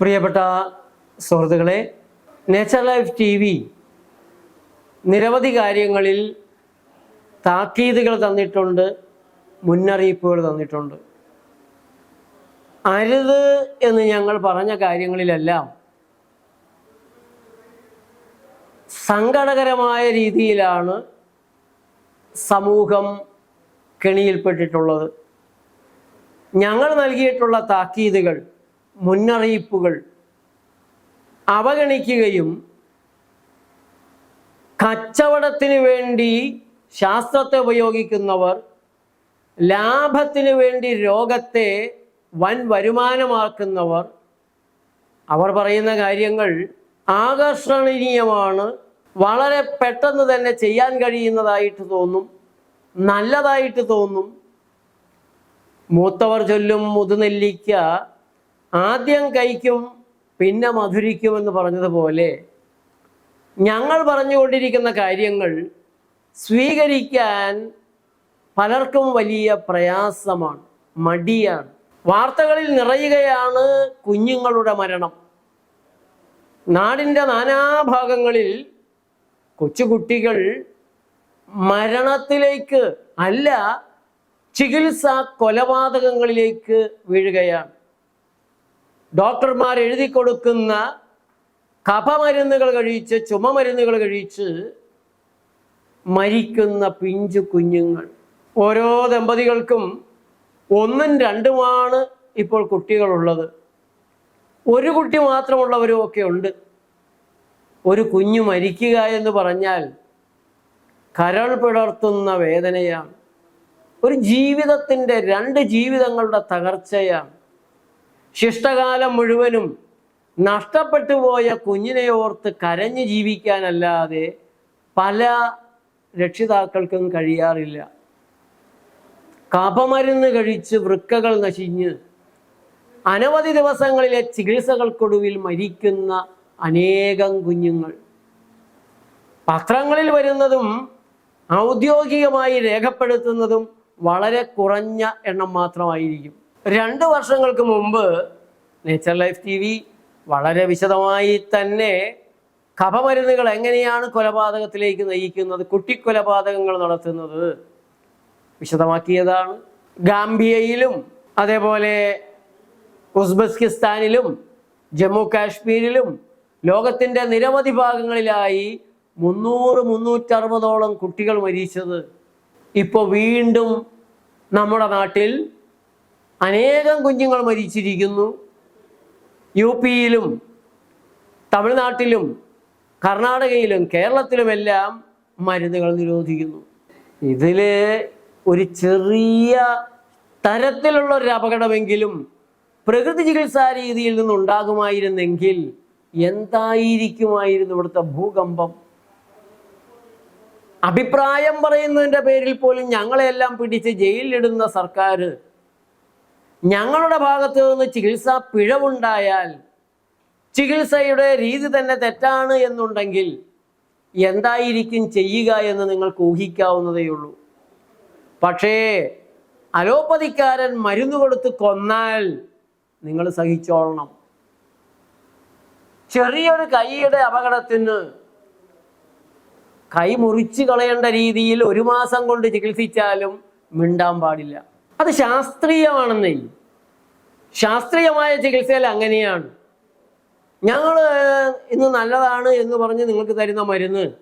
പ്രിയപ്പെട്ട സുഹൃത്തുക്കളെ nature life T V നിരവധി കാര്യങ്ങളിൽ താക്കീതുകൾ തന്നിട്ടുണ്ട് മുന്നറിയിപ്പുകൾ തന്നിട്ടുണ്ട്. അരുത് എന്ന് ഞങ്ങൾ പറഞ്ഞ കാര്യങ്ങളിലെല്ലാം സങ്കടകരമായ രീതിയിലാണ് സമൂഹം കെണിയിൽപ്പെട്ടിട്ടുള്ളത്. ഞങ്ങൾ നൽകിയിട്ടുള്ള താക്കീതുകൾ മുന്നറിയിപ്പുകൾ അവഗണിക്കുകയും കച്ചവടത്തിന് വേണ്ടി ശാസ്ത്രത്തെ ഉപയോഗിക്കുന്നവർ ലാഭത്തിന് വേണ്ടി രോഗത്തെ വൻ വരുമാനമാക്കുന്നവർ അവർ പറയുന്ന കാര്യങ്ങൾ ആകർഷണീയമാണ് വളരെ പെട്ടെന്ന് തന്നെ ചെയ്യാൻ കഴിയുന്നതായിട്ട് തോന്നും നല്ലതായിട്ട് തോന്നും. മൂത്തവർ ചൊല്ലും മുതുനെല്ലിക്ക ആദ്യം കൈക്കും പിന്നെ മധുരിക്കുമെന്ന് പറഞ്ഞതുപോലെ ഞങ്ങൾ പറഞ്ഞുകൊണ്ടിരിക്കുന്ന കാര്യങ്ങൾ സ്വീകരിക്കാൻ പലർക്കും വലിയ പ്രയാസമാണ് മടിയാണ്. വാർത്തകളിൽ നിറയുകയാണ് കുഞ്ഞുങ്ങളുടെ മരണം. നാടിന്റെ നാനാഭാഗങ്ങളിൽ കൊച്ചുകുട്ടികൾ മരണത്തിലേക്ക് അല്ല ചികിത്സാ കൊലപാതകങ്ങളിലേക്ക് വീഴുകയാണ്. ഡോക്ടർമാർ എഴുതി കൊടുക്കുന്ന കഫമരുന്നുകൾ കഴിച്ച് ചുമമരുന്നുകൾ കഴിച്ച് മരിക്കുന്ന പിഞ്ചു കുഞ്ഞുങ്ങൾ. ഓരോ ദമ്പതികൾക്കും ഒന്നും രണ്ടുമാണ് ഇപ്പോൾ കുട്ടികളുള്ളത്. ഒരു കുട്ടി മാത്രമുള്ളവരും ഒക്കെ ഉണ്ട്. ഒരു കുഞ്ഞു മരിക്കുക എന്ന് പറഞ്ഞാൽ കരൾ പിളർത്തുന്ന വേദനയാണ്. ഒരു ജീവിതത്തിന്റെ രണ്ട് ജീവിതങ്ങളുടെ തകർച്ചയാണ്. ശിഷ്ടകാലം മുഴുവനും നഷ്ടപ്പെട്ടു പോയ കുഞ്ഞിനെ ഓർത്ത് കരഞ്ഞു ജീവിക്കാനല്ലാതെ പല രക്ഷിതാക്കൾക്കും കഴിയാറില്ല. കപമരുന്ന് കഴിച്ച് വൃക്കകൾ നശിഞ്ഞ് അനവധി ദിവസങ്ങളിലെ ചികിത്സകൾക്കൊടുവിൽ മരിക്കുന്ന അനേകം കുഞ്ഞുങ്ങൾ. പത്രങ്ങളിൽ വരുന്നതും ഔദ്യോഗികമായി രേഖപ്പെടുത്തുന്നതും വളരെ കുറഞ്ഞ എണ്ണം മാത്രമായിരിക്കും. രണ്ട് വർഷങ്ങൾക്ക് മുമ്പ് നേച്ചർ ലൈഫ് ടി വി വളരെ വിശദമായി തന്നെ കഫമരുന്നുകൾ എങ്ങനെയാണ് കൊലപാതകത്തിലേക്ക് നയിക്കുന്നത് കുട്ടിക്കൊലപാതകങ്ങൾ നടത്തുന്നത് വിശദമാക്കിയതാണ്. ഗാംബിയയിലും അതേപോലെ ഉസ്ബെസ്കിസ്ഥാനിലും ജമ്മു കാശ്മീരിലും ലോകത്തിന്റെ നിരവധി ഭാഗങ്ങളിലായി മുന്നൂറ് മുന്നൂറ്ററുപതോളം കുട്ടികൾ മരിച്ചത്. ഇപ്പോൾ വീണ്ടും നമ്മുടെ നാട്ടിൽ അനേകം കുഞ്ഞുങ്ങൾ മരിച്ചിരിക്കുന്നു. യു പിയിലും തമിഴ്നാട്ടിലും കർണാടകയിലും കേരളത്തിലുമെല്ലാം മരുന്നുകൾ നിരോധിക്കുന്നു. ഇതിൽ ഒരു ചെറിയ തരത്തിലുള്ള ഒരു അപകടമെങ്കിലും പ്രകൃതി ചികിത്സാ രീതിയിൽ നിന്നുണ്ടാകുമായിരുന്നെങ്കിൽ എന്തായിരിക്കുമായിരുന്നു ഇവിടുത്തെ ഭൂകമ്പം? അഭിപ്രായം പറയുന്നതിന്റെ പേരിൽ പോലും ഞങ്ങളെല്ലാം പിടിച്ച് ജയിലിലിടുന്ന സർക്കാർ ഞങ്ങളുടെ ഭാഗത്ത് നിന്ന് ചികിത്സാ പിഴവുണ്ടായാൽ ചികിത്സയുടെ രീതി തന്നെ തെറ്റാണ് എന്നുണ്ടെങ്കിൽ എന്തായിരിക്കും ചെയ്യുക എന്ന് നിങ്ങൾക്ക് ഊഹിക്കാവുന്നതേയുള്ളൂ പക്ഷേ അലോപ്പതിക്കാരൻ മരുന്ന് കൊടുത്ത് കൊന്നാൽ നിങ്ങൾ സഹിച്ചോളണം. ചെറിയൊരു കൈയുടെ അപകടത്തിന് കൈ മുറിച്ച് കളയേണ്ട രീതിയിൽ ഒരു മാസം കൊണ്ട് ചികിത്സിച്ചാലും മിണ്ടാൻ പാടില്ല. അത് ശാസ്ത്രീയമാണെന്നേ ശാസ്ത്രീയമായ ചികിത്സയിൽ അങ്ങനെയാണ്. ഞങ്ങൾ ഇന്ന് നല്ലതാണ് എന്ന് പറഞ്ഞ് നിങ്ങൾക്ക് തരുന്ന മരുന്ന്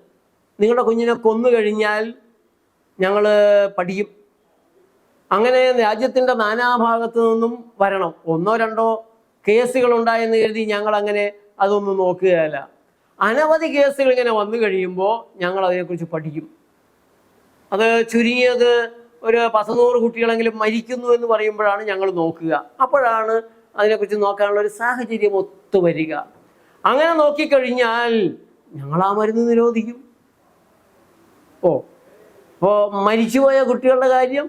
നിങ്ങളുടെ കുഞ്ഞിനെ കൊന്നു കഴിഞ്ഞാൽ ഞങ്ങൾ പഠിക്കും. അങ്ങനെ രാജ്യത്തിന്റെ നാനാഭാഗത്തു നിന്നും വരണം. ഒന്നോ രണ്ടോ കേസുകൾ ഉണ്ടായെന്ന് കരുതി ഞങ്ങൾ അങ്ങനെ അതൊന്നും നോക്കുകയല്ല. അനവധി കേസുകൾ ഇങ്ങനെ വന്നു കഴിയുമ്പോൾ ഞങ്ങൾ അതിനെക്കുറിച്ച് പഠിക്കും. അത് ചുരുങ്ങിയത് ഒരു പത്തുനൂറ് കുട്ടികളെങ്കിലും മരിക്കുന്നു എന്ന് പറയുമ്പോഴാണ് ഞങ്ങൾ നോക്കുക. അപ്പോഴാണ് അതിനെക്കുറിച്ച് നോക്കാനുള്ള ഒരു സാഹചര്യം ഒത്തു വരിക. അങ്ങനെ നോക്കിക്കഴിഞ്ഞാൽ ഞങ്ങൾ ആ മരുന്ന് നിരോധിക്കും. ഓ അപ്പോൾ മരിച്ചുപോയ കുട്ടികളുടെ കാര്യം?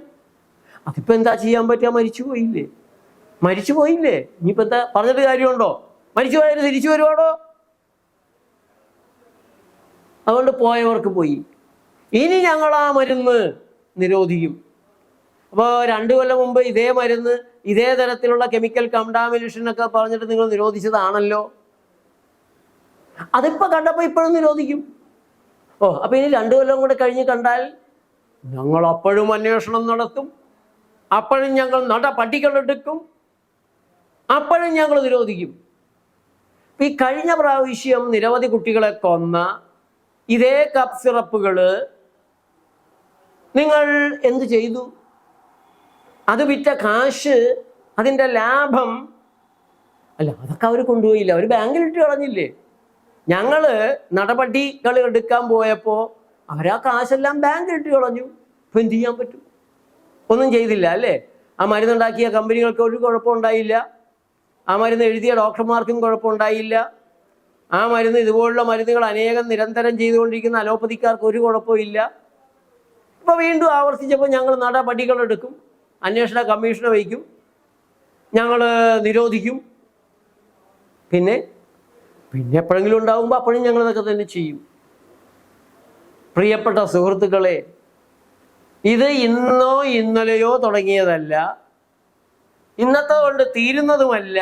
അതിപ്പോൾ എന്താ ചെയ്യാൻ പറ്റുക? മരിച്ചു പോയില്ലേ മരിച്ചു പോയില്ലേ ഇനിയിപ്പോൾ എന്താ? പറഞ്ഞിട്ട് കാര്യമുണ്ടോ? മരിച്ചു പോയാലും തിരിച്ചു വരുവാടോ അതുകൊണ്ട് പോയവർക്ക് പോയി. ഇനി ഞങ്ങൾ ആ മരുന്ന് നിരോധിക്കും. അപ്പോൾ രണ്ടു കൊല്ലം മുമ്പ് ഇതേ മരുന്ന് ഇതേ തരത്തിലുള്ള കെമിക്കൽ കണ്ടാമിനേഷൻ ഒക്കെ പറഞ്ഞിട്ട് നിങ്ങൾ നിരോധിച്ചതാണല്ലോ? അതിപ്പോ കണ്ടപ്പോൾ ഇപ്പോഴും നിരോധിക്കും. ഓ അപ്പൊ ഇനി രണ്ടു കൊല്ലം കൂടെ കഴിഞ്ഞ് കണ്ടാൽ ഞങ്ങൾ അപ്പോഴും അന്വേഷണം നടത്തും അപ്പോഴും ഞങ്ങൾ നടപടികളെടുക്കും അപ്പോഴും ഞങ്ങൾ നിരോധിക്കും. ഈ കഴിഞ്ഞ പ്രാവശ്യം നിരവധി കുട്ടികളെ കൊന്ന ഇതേ കപ്പ് സിറപ്പുകൾ നിങ്ങൾ എന്തു ചെയ്തു? അത് വിറ്റ കാശ് അതിന്റെ ലാഭം. അല്ല അതൊക്കെ അവർ കൊണ്ടുപോയില്ല. അവർ ബാങ്കിലിട്ട് കളഞ്ഞില്ലേ? ഞങ്ങൾ നടപടികൾ എടുക്കാൻ പോയപ്പോൾ അവരാ കാശെല്ലാം ബാങ്കിലിട്ട് കളഞ്ഞു. ഇപ്പം എന്ത് ചെയ്യാൻ പറ്റും? ഒന്നും ചെയ്തില്ല അല്ലേ? ആ മരുന്നുണ്ടാക്കിയ കമ്പനികൾക്ക് ഒരു കുഴപ്പമുണ്ടായില്ല ആ മരുന്ന് എഴുതിയ ഡോക്ടർമാർക്കും കുഴപ്പമുണ്ടായില്ല ആ മരുന്ന് ഇതുപോലുള്ള മരുന്നുകൾ അനേകം നിരന്തരം ചെയ്തുകൊണ്ടിരിക്കുന്ന അലോപ്പതിക്കാർക്ക് ഒരു കുഴപ്പമില്ല ഇപ്പോൾ വീണ്ടും ആവർത്തിച്ചപ്പോൾ ഞങ്ങൾ നടപടികൾ എടുക്കും. അന്വേഷണ കമ്മീഷനെ വയ്ക്കും ഞങ്ങൾ നിരോധിക്കും. പിന്നെ പിന്നെ എപ്പോഴെങ്കിലും ഉണ്ടാകുമ്പോൾ അപ്പോഴും ഞങ്ങൾ ഇതൊക്കെ തന്നെ ചെയ്യും. പ്രിയപ്പെട്ട സുഹൃത്തുക്കളെ ഇത് ഇന്നോ ഇന്നലെയോ തുടങ്ങിയതല്ല. ഇന്നത്തെ കൊണ്ട് തീരുന്നതുമല്ല.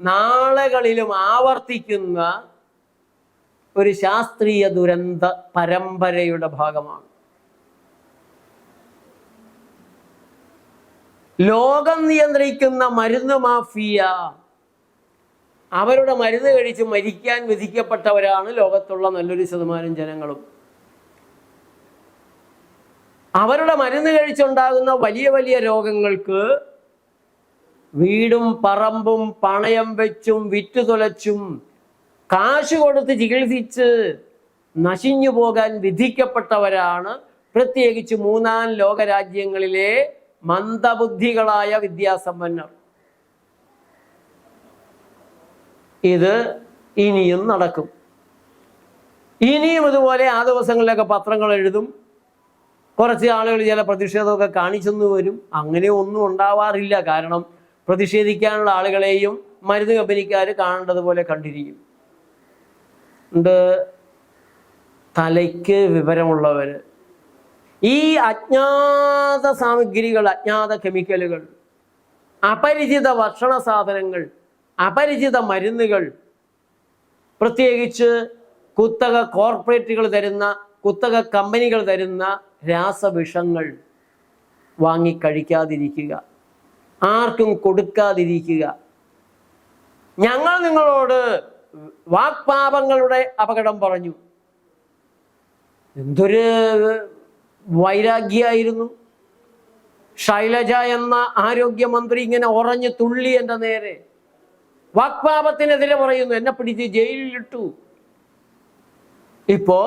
നാളെകളിലും ആവർത്തിക്കുന്ന ഒരു ശാസ്ത്രീയ ദുരന്ത പരമ്പരയുടെ ഭാഗമാണ്. ലോകം നിയന്ത്രിക്കുന്ന മരുന്ന് മാഫിയ. അവരുടെ മരുന്ന് കഴിച്ച് മരിക്കാൻ വിധിക്കപ്പെട്ടവരാണ് ലോകത്തുള്ള നല്ലൊരു ശതമാനം ജനങ്ങളും. അവരുടെ മരുന്ന് കഴിച്ചുണ്ടാകുന്ന വലിയ വലിയ രോഗങ്ങൾക്ക് വീടും പറമ്പും പണയം വെച്ചും വിറ്റു തുലച്ചും കാശ് കൊടുത്ത് ചികിത്സിച്ച് നശിഞ്ഞു പോകാൻ വിധിക്കപ്പെട്ടവരാണ്. പ്രത്യേകിച്ച് മൂന്നാം ലോകരാജ്യങ്ങളിലെ മന്ദബുദ്ധികളായ വിദ്യാസമ്പന്നർ. ഇത് ഇനിയും നടക്കും. ഇനിയും ഇതുപോലെ ആ ദിവസങ്ങളിലൊക്കെ പത്രങ്ങൾ എഴുതും. കുറച്ച് ആളുകൾ ചില പ്രതിഷേധമൊക്കെ കാണിച്ചെന്ന് വരും. അങ്ങനെ ഒന്നും ഉണ്ടാവാറില്ല. കാരണം പ്രതിഷേധിക്കാനുള്ള ആളുകളെയും മരുന്ന് കമ്പനിക്കാർ കാണേണ്ടതുപോലെ കണ്ടിരിക്കും. ഉണ്ട് തലയ്ക്ക് വിവരമുള്ളവർ ഈ അജ്ഞാത സാമഗ്രികൾ അജ്ഞാത കെമിക്കലുകൾ അപരിചിത ഭക്ഷണ സാധനങ്ങൾ അപരിചിത മരുന്നുകൾ പ്രത്യേകിച്ച് കുത്തക കോർപ്പറേറ്റുകൾ തരുന്ന കുത്തക കമ്പനികൾ തരുന്ന രാസവിഷങ്ങൾ വാങ്ങിക്കഴിക്കാതിരിക്കുക. ആർക്കും കൊടുക്കാതിരിക്കുക. ഞങ്ങൾ നിങ്ങളോട് വാക്പാപങ്ങളുടെ അപകടം പറഞ്ഞു. എന്തൊരു വൈരാഗ്യായിരുന്നു. ശൈലജ എന്ന ആരോഗ്യമന്ത്രി ഇങ്ങനെ ഉറഞ്ഞു തുള്ളി എന്റെ നേരെ. വാക്പാപത്തിനെതിരെ പറയുന്നു എന്നെ പിടിച്ച് ജയിലിലിട്ടു. ഇപ്പോ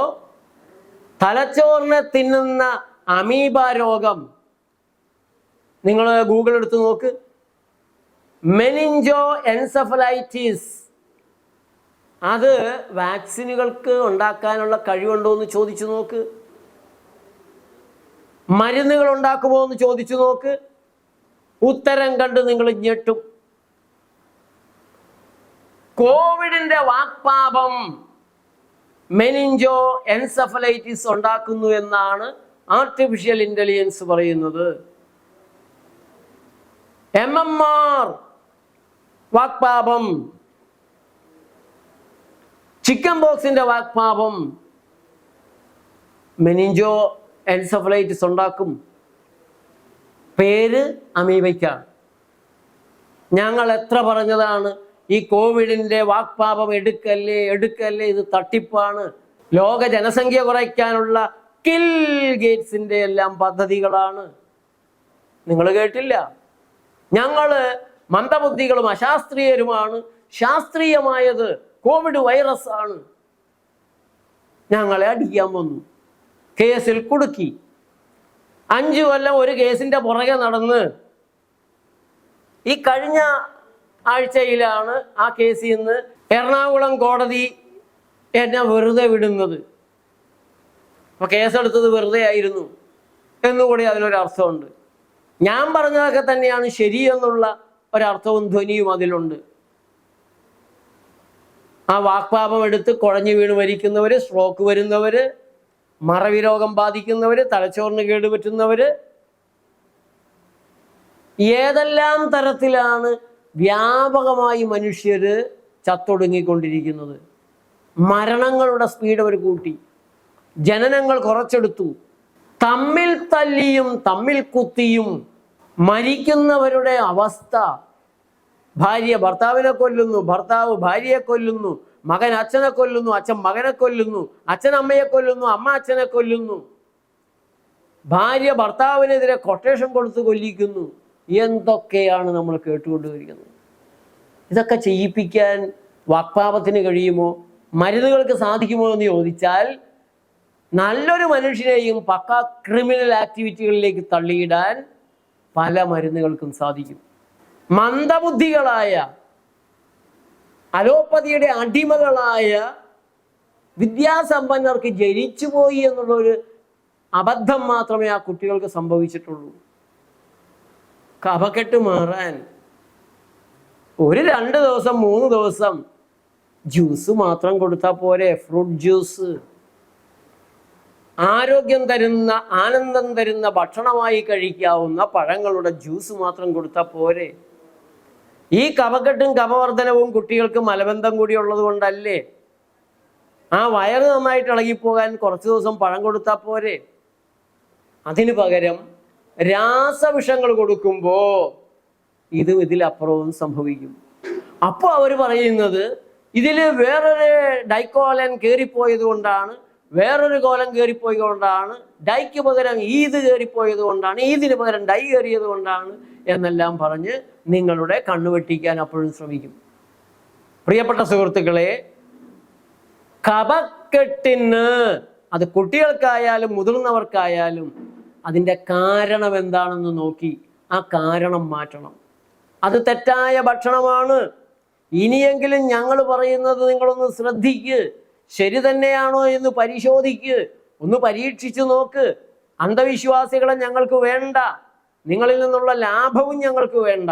തലച്ചോറിനെ തിന്നുന്ന അമീബ രോഗം. നിങ്ങൾ ഗൂഗിൾ എടുത്ത് നോക്ക്. Meningo encephalitis. അത് വാക്സിനുകൾക്ക് ഉണ്ടാക്കാനുള്ള കഴിവുണ്ടോ എന്ന് ചോദിച്ചു നോക്ക്. മരുന്നുകൾ ഉണ്ടാക്കുമോ എന്ന് ചോദിച്ചു നോക്ക്. ഉത്തരം കണ്ട് നിങ്ങൾ ഞെട്ടും. കോവിഡിന്റെ വാക്പാപം മെനിഞ്ചോ എൻസഫലൈറ്റിസ് ഉണ്ടാക്കുന്നു എന്നാണ് ആർട്ടിഫിഷ്യൽ ഇന്റലിജൻസ് പറയുന്നത്. എം എം ആർ വാക്പാപം ചിക്കൻ ബോക്സിന്റെ വാക്പാപം മെനിഞ്ചോ എൻസഫലൈറ്റിസ് ഉണ്ടാക്കും. പേര് അമീബയ്ക്കാണ് ഞങ്ങൾ എത്ര പറഞ്ഞതാണ് ഈ കോവിഡിന്റെ വാക്പാപം എടുക്കല്ലേ എടുക്കല്ലേ ഇത് തട്ടിപ്പാണ്. ലോക ജനസംഖ്യ കുറയ്ക്കാനുള്ള കിൽ ഗേറ്റ്സിന്റെ എല്ലാം പദ്ധതികളാണ്. നിങ്ങൾ കേട്ടില്ല. ഞങ്ങൾ മന്ദബുദ്ധികളും അശാസ്ത്രീയരുമാണ്. ശാസ്ത്രീയമായത് കോവിഡ് വൈറസ് ആണ്. ഞങ്ങളെ അടിക്കാൻ വന്നു. കേസിൽ കുടുക്കി. അഞ്ചു കൊല്ലം ഒരു കേസിന്റെ പുറകെ നടന്ന് ഈ കഴിഞ്ഞ ആഴ്ചയിലാണ് ആ കേസിൽ നിന്ന് എറണാകുളം കോടതി എന്നെ വെറുതെ വിടുന്നത്. അപ്പൊ കേസെടുത്തത് വെറുതെ ആയിരുന്നു എന്നുകൂടി അതിലൊരു അർത്ഥമുണ്ട്. ഞാൻ പറഞ്ഞതൊക്കെ തന്നെയാണ് ശരിയെന്നുള്ള ഒരർത്ഥവും ധ്വനിയും അതിലുണ്ട്. ആ വാക്പാപം എടുത്ത് കുഴഞ്ഞു വീണ് മരിക്കുന്നവര് സ്ട്രോക്ക് വരുന്നവര് മറവി രോഗം ബാധിക്കുന്നവര് തലച്ചോറിന് കേടുപറ്റുന്നവര് ഏതെല്ലാം തരത്തിലാണ് വ്യാപകമായി മനുഷ്യര് ചത്തൊടുങ്ങിക്കൊണ്ടിരിക്കുന്നത്? മരണങ്ങളുടെ സ്പീഡ് അവർ കൂട്ടി. ജനനങ്ങൾ കുറച്ചെടുത്തു. തമ്മിൽ തല്ലിയും തമ്മിൽ കുത്തിയും മരിക്കുന്നവരുടെ അവസ്ഥ. ഭാര്യ ഭർത്താവിനെ കൊല്ലുന്നു ഭർത്താവ് ഭാര്യയെ കൊല്ലുന്നു. മകൻ അച്ഛനെ കൊല്ലുന്നു അച്ഛൻ മകനെ കൊല്ലുന്നു അച്ഛൻ അമ്മയെ കൊല്ലുന്നു അമ്മ അച്ഛനെ കൊല്ലുന്നു. ഭാര്യ ഭർത്താവിനെതിരെ കൊട്ടേഷൻ കൊടുത്ത് കൊല്ലിക്കുന്നു. എന്തൊക്കെയാണ് നമ്മൾ കേട്ടുകൊണ്ടിരിക്കുന്നത് ഇതൊക്കെ ചെയ്യിപ്പിക്കാൻ വാക്പാപത്തിന് കഴിയുമോ? മരുന്നുകൾക്ക് സാധിക്കുമോ എന്ന് ചോദിച്ചാൽ നല്ലൊരു മനുഷ്യനെയും പക്ക ക്രിമിനൽ ആക്ടിവിറ്റികളിലേക്ക് തള്ളിയിടാൻ പല മരുന്നുകൾക്കും സാധിക്കും. മന്ദബുദ്ധികളായ അലോപ്പതിയുടെ അടിമകളായ വിദ്യാസമ്പന്നർക്ക് ജനിച്ചുപോയി എന്നുള്ളൊരു അബദ്ധം മാത്രമേ ആ കുട്ടികൾക്ക് സംഭവിച്ചിട്ടുള്ളൂ. കഫക്കെട്ട് മാറാൻ ഒരു രണ്ട് ദിവസം മൂന്ന് ദിവസം ജ്യൂസ് മാത്രം കൊടുത്താൽ പോരെ ഫ്രൂട്ട് ജ്യൂസ്. ആരോഗ്യം തരുന്ന ആനന്ദം തരുന്ന ഭക്ഷണമായി കഴിക്കാവുന്ന പഴങ്ങളുടെ ജ്യൂസ് മാത്രം കൊടുത്താൽ പോരെ. ഈ കഫക്കെട്ടും കഫവർദ്ധനവും കുട്ടികൾക്ക് മലബന്ധം കൂടി ഉള്ളത് കൊണ്ടല്ലേ? ആ വയറ് നന്നായിട്ട് ഇളകിപ്പോകാൻ കുറച്ച് ദിവസം പഴം കൊടുത്താൽ പോരെ? അതിനു പകരം രാസവിഷങ്ങൾ കൊടുക്കുമ്പോൾ ഇതും ഇതിലപ്പുറവും സംഭവിക്കും. അപ്പോൾ അവർ പറയുന്നത് ഇതിൽ വേറൊരു ഡൈക്കോലൻ കയറിപ്പോയത് കൊണ്ടാണ് വേറൊരു കോലം കയറിപ്പോയത് കൊണ്ടാണ് ഡൈക്ക് പകരം ഈദ് കയറിപ്പോയത് കൊണ്ടാണ് ഈദിന് പകരം ഡൈ കയറിയത് കൊണ്ടാണ് എന്നെല്ലാം പറഞ്ഞ് നിങ്ങളുടെ കണ്ണുവെട്ടിക്കാൻ അപ്പോഴും ശ്രമിക്കും. പ്രിയപ്പെട്ട സുഹൃത്തുക്കളെ കപക്കെട്ടിന് അത് കുട്ടികൾക്കായാലും മുതിർന്നവർക്കായാലും അതിന്റെ കാരണം എന്താണെന്ന് നോക്കി ആ കാരണം മാറ്റണം. അത് തെറ്റായ ഭക്ഷണമാണ്. ഇനിയെങ്കിലും ഞങ്ങൾ പറയുന്നത് നിങ്ങളൊന്ന് ശ്രദ്ധിക്ക്. ശരി തന്നെയാണോ എന്ന് പരിശോധിക്ക്. ഒന്ന് പരീക്ഷിച്ചു നോക്ക്. അന്ധവിശ്വാസികളെ ഞങ്ങൾക്ക് വേണ്ട. നിങ്ങളിൽ നിന്നുള്ള ലാഭവും ഞങ്ങൾക്ക് വേണ്ട.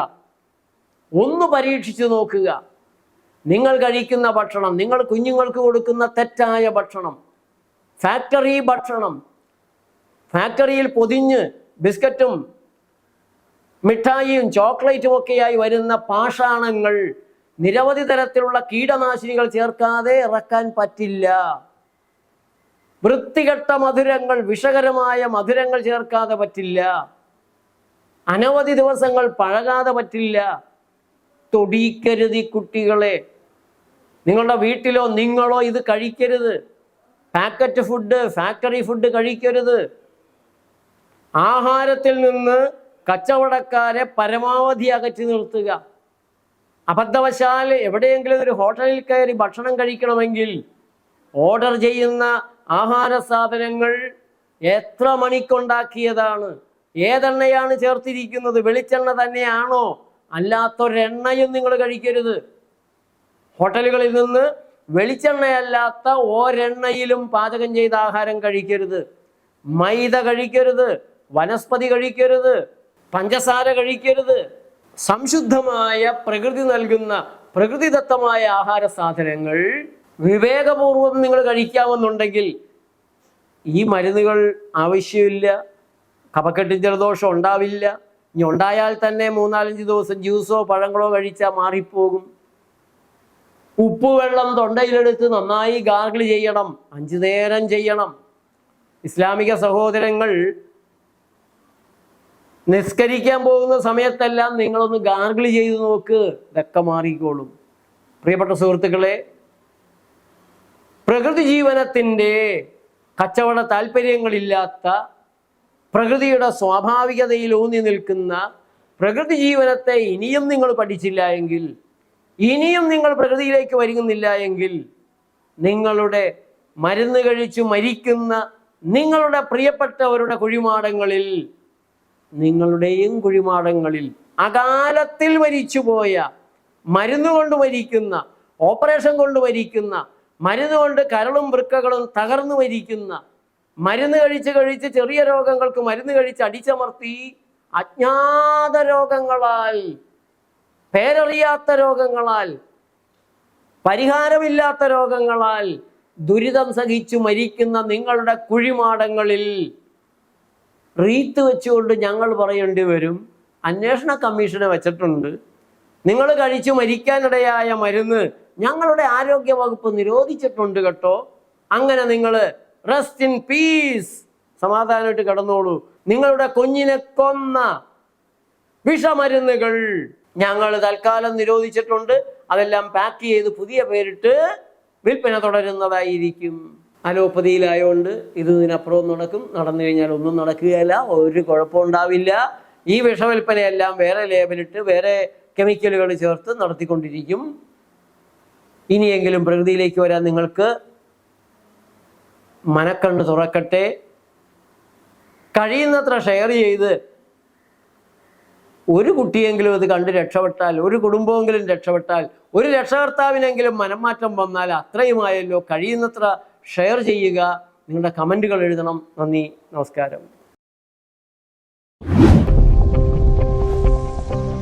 ഒന്ന് പരീക്ഷിച്ചു നോക്കുക. നിങ്ങൾ കഴിക്കുന്ന ഭക്ഷണം നിങ്ങൾ കുഞ്ഞുങ്ങൾക്ക് കൊടുക്കുന്ന തെറ്റായ ഭക്ഷണം ഫാക്ടറി ഭക്ഷണം ഫാക്ടറിയിൽ പൊതിഞ്ഞ് ബിസ്ക്കറ്റും മിഠായിയും ചോക്ലേറ്റും ഒക്കെയായി വരുന്ന പാഷാണങ്ങൾ നിരവധി തരത്തിലുള്ള കീടനാശിനികൾ ചേർക്കാതെ ഇറക്കാൻ പറ്റില്ല. വൃത്തികെട്ട മധുരങ്ങൾ വിഷകരമായ മധുരങ്ങൾ ചേർക്കാതെ പറ്റില്ല. അനവധി ദിവസങ്ങൾ പഴകാതെ പറ്റില്ല. തൊടിക്കരുത് കുട്ടികളെ. നിങ്ങളുടെ വീട്ടിലോ നിങ്ങളോ ഇത് കഴിക്കരുത്. പാക്കറ്റ് ഫുഡ് ഫാക്ടറി ഫുഡ് കഴിക്കരുത്. ആഹാരത്തിൽ നിന്ന് കച്ചവടക്കാരെ പരമാവധി അകറ്റി നിർത്തുക. അബദ്ധവശാൽ എവിടെയെങ്കിലും ഒരു ഹോട്ടലിൽ കയറി ഭക്ഷണം കഴിക്കണമെങ്കിൽ ഓർഡർ ചെയ്യുന്ന ആഹാര സാധനങ്ങൾ എത്ര മണിക്കുണ്ടാക്കിയതാണ്? ഏതെണ്ണയാണ് ചേർത്തിരിക്കുന്നത്? വെളിച്ചെണ്ണ തന്നെയാണോ? അല്ലാത്തൊരെണ്ണയും നിങ്ങൾ കഴിക്കരുത്. ഹോട്ടലുകളിൽ നിന്ന് വെളിച്ചെണ്ണയല്ലാത്ത ഒരെണ്ണയിലും പാചകം ചെയ്ത ആഹാരം കഴിക്കരുത്. മൈദ കഴിക്കരുത് വനസ്പതി കഴിക്കരുത് പഞ്ചസാര കഴിക്കരുത്. സംശുദ്ധമായ പ്രകൃതി നൽകുന്ന പ്രകൃതിദത്തമായ ആഹാര സാധനങ്ങൾ വിവേകപൂർവം നിങ്ങൾ കഴിക്കാമെന്നുണ്ടെങ്കിൽ ഈ മരുന്നുകൾ ആവശ്യമില്ല. കഫക്കെട്ടിൻ ജലദോഷം ഉണ്ടാവില്ല. ഇനി ഉണ്ടായാൽ തന്നെ മൂന്നാലഞ്ച് ദിവസം ജ്യൂസോ പഴങ്ങളോ കഴിച്ചാൽ മാറിപ്പോകും. ഉപ്പുവെള്ളം തൊണ്ടയിലെടുത്ത് നന്നായി ഗാർഗിൾ ചെയ്യണം. അഞ്ചു നേരം ചെയ്യണം. ഇസ്ലാമിക സഹോദരങ്ങൾ നിസ്കരിക്കാൻ പോകുന്ന സമയത്തെല്ലാം നിങ്ങളൊന്ന് ഗാർഗിൾ ചെയ്ത് നോക്ക്. ഇതൊക്കെ മാറിക്കോളും. പ്രിയപ്പെട്ട സുഹൃത്തുക്കളെ പ്രകൃതി ജീവനത്തിന്റെ കച്ചവട താല്പര്യങ്ങളില്ലാത്ത പ്രകൃതിയുടെ സ്വാഭാവികതയിൽ ഊന്നി നിൽക്കുന്ന പ്രകൃതി ജീവനത്തെ ഇനിയും നിങ്ങൾ പഠിച്ചില്ല എങ്കിൽ ഇനിയും നിങ്ങൾ പ്രകൃതിയിലേക്ക് വരുന്നില്ല എങ്കിൽ നിങ്ങളുടെ മരുന്ന് കഴിച്ചു മരിക്കുന്ന നിങ്ങളുടെ പ്രിയപ്പെട്ടവരുടെ കുഴിമാടങ്ങളിൽ നിങ്ങളുടെയും കുഴിമാടങ്ങളിൽ അകാലത്തിൽ മരിച്ചുപോയ മരുന്ന് കൊണ്ട് മരിക്കുന്ന ഓപ്പറേഷൻ കൊണ്ട് മരിക്കുന്ന മരുന്ന് കൊണ്ട് കരളും വൃക്കകളും തകർന്നു മരിക്കുന്ന മരുന്ന് കഴിച്ച് കഴിച്ച് ചെറിയ രോഗങ്ങൾക്ക് മരുന്ന് കഴിച്ച് അടിച്ചമർത്തി അജ്ഞാത രോഗങ്ങളാൽ പേരറിയാത്ത രോഗങ്ങളാൽ പരിഹാരമില്ലാത്ത രോഗങ്ങളാൽ ദുരിതം സഹിച്ചു മരിക്കുന്ന നിങ്ങളുടെ കുഴിമാടങ്ങളിൽ റീത്ത് വെച്ചുകൊണ്ട് ഞങ്ങൾ പറയേണ്ടി വരും. അന്വേഷണ കമ്മീഷനെ വെച്ചിട്ടുണ്ട്. നിങ്ങൾ കഴിച്ചു മരിക്കാനിടയായ മരുന്ന് ഞങ്ങളുടെ ആരോഗ്യ വകുപ്പ് നിരോധിച്ചിട്ടുണ്ട് കേട്ടോ. അങ്ങനെ നിങ്ങൾ റെസ്റ്റ് ഇൻ പീസ് സമാധാനമായിട്ട് കിടന്നോളൂ. നിങ്ങളുടെ കുഞ്ഞിനെ കൊന്ന വിഷമരുന്നുകൾ ഞങ്ങൾ തൽക്കാലം നിരോധിച്ചിട്ടുണ്ട്. അതെല്ലാം പാക്ക് ചെയ്ത് പുതിയ പേരിട്ട് വിൽപ്പന തുടരുന്നതായിരിക്കും. അലോപ്പതിയിലായോണ്ട് ഇത് ഇതിനപ്പുറവും നടക്കും. നടന്നു കഴിഞ്ഞാൽ ഒന്നും നടക്കുകയില്ല. ഒരു കുഴപ്പമുണ്ടാവില്ല ഈ വിഷവിൽപ്പനയെല്ലാം വേറെ ലേബലിട്ട് വേറെ കെമിക്കലുകൾ ചേർത്ത് നടത്തിക്കൊണ്ടിരിക്കും. ഇനിയെങ്കിലും പ്രകൃതിയിലേക്ക് വരാൻ നിങ്ങൾക്ക് മനക്കണ്ണ് തുറക്കട്ടെ. കഴിയുന്നത്ര ഷെയർ ചെയ്ത് ഒരു കുട്ടിയെങ്കിലും ഇത് കണ്ട് രക്ഷപ്പെട്ടാൽ ഒരു കുടുംബമെങ്കിലും രക്ഷപ്പെട്ടാൽ ഒരു രക്ഷകർത്താവിനെങ്കിലും മനംമാറ്റം വന്നാൽ അത്രയുമായല്ലോ. കഴിയുന്നത്ര ഷെയർ ചെയ്യുക. നിങ്ങളുടെ കമന്റുകൾ എഴുതണം. നന്ദി. നമസ്കാരം.